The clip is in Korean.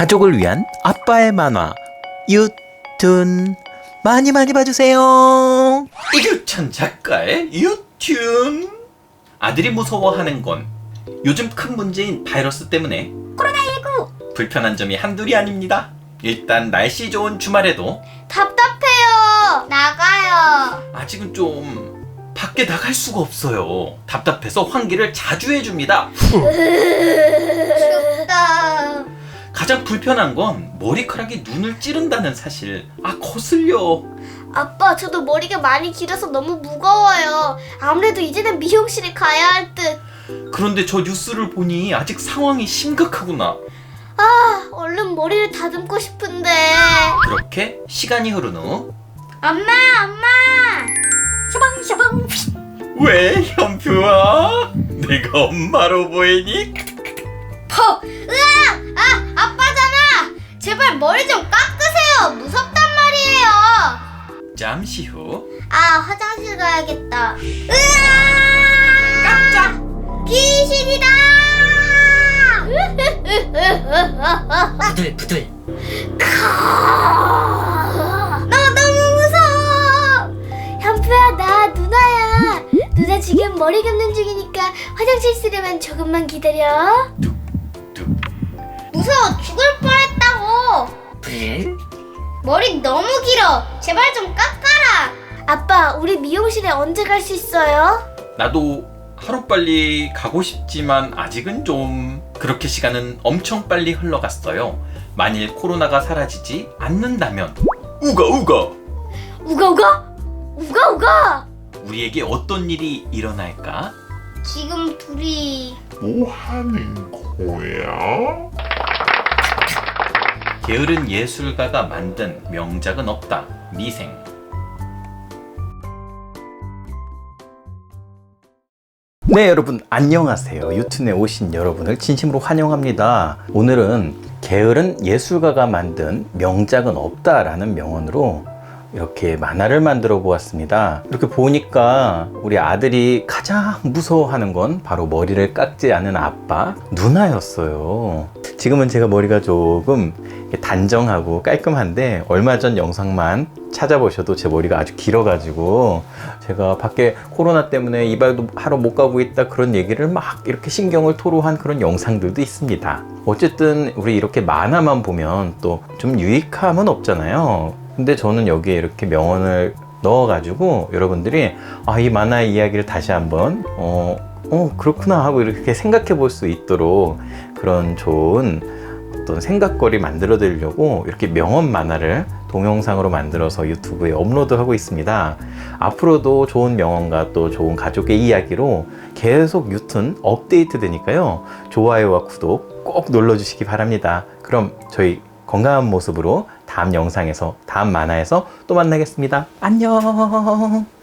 가족을 위한 아빠의 만화 유툰 많이 많이 봐주세요. 이규찬 작가의 유툰 아들이 무서워하는 건 요즘 큰 문제인 바이러스 때문에 코로나19 불편한 점이 한둘이 아닙니다. 일단 날씨 좋은 주말에도 답답해요. 나가요. 아직은 좀 밖에 나갈 수가 없어요. 답답해서 환기를 자주 해줍니다. 가장 불편한 건 머리카락이 눈을 찌른다는 사실. 아 거슬려. 아빠, 저도 머리가 많이 길어서 너무 무거워요. 아무래도 이제는 미용실에 가야 할 듯. 그런데 저 뉴스를 보니 아직 상황이 심각하구나. 아, 얼른 머리를 다듬고 싶은데. 그렇게 시간이 흐른 후 엄마, 엄마. 샤방샤방. 왜 현표야? 내가 엄마로 보이니? 퍼. 아, 아빠잖아. 제발 머리 좀 깎으세요. 무섭단 말이에요. 잠시 후 아, 화장실 가야겠다. 으아! 깜짝! 귀신이다! 부들 부들 나 너무 무서워! 현표야, 나 누나야. 누나 지금 머리 감는 중이니까 화장실 쓰려면 조금만 기다려. 무서워 죽을 뻔 부들 머리 너무 길어. 제발 좀 깎아라. 아빠, 우리 미용실에 언제 갈 수 있어요? 나도 하루빨리 가고 싶지만 아직은 좀 그렇게 시간은 엄청 빨리 흘러갔어요. 만일 코로나가 사라지지 않는다면 우가 우가 우가 우가? 우가 우가? 우리에게 어떤 일이 일어날까? 지금 둘이 뭐 하는 거야? 게으른 예술가가 만든 명작은 없다. 미생. 네, 여러분 안녕하세요. 유튜브에 오신 여러분을 진심으로 환영합니다. 오늘은 게으른 예술가가 만든 명작은 없다 라는 명언으로 이렇게 만화를 만들어 보았습니다. 이렇게 보니까 우리 아들이 가장 무서워하는 건 바로 머리를 깎지 않은 아빠 누나였어요. 지금은 제가 머리가 조금 단정하고 깔끔한데 얼마 전 영상만 찾아보셔도 제 머리가 아주 길어가지고 제가 밖에 코로나 때문에 이발도 하러 못 가고 있다 그런 얘기를 막 이렇게 신경을 토로한 그런 영상들도 있습니다. 어쨌든 우리 이렇게 만화만 보면 또 좀 유익함은 없잖아요. 근데 저는 여기에 이렇게 명언을 넣어가지고 여러분들이 아, 이 만화의 이야기를 다시 한번 어, 어 그렇구나 하고 이렇게 생각해 볼 수 있도록 그런 좋은 어떤 생각거리 만들어 드리려고 이렇게 명언 만화를 동영상으로 만들어서 유튜브에 업로드하고 있습니다. 앞으로도 좋은 명언과 또 좋은 가족의 이야기로 계속 유튜브 업데이트 되니까요. 좋아요와 구독 꼭 눌러 주시기 바랍니다. 그럼 저희 건강한 모습으로 다음 영상에서 다음 만화에서 또 만나겠습니다. 안녕.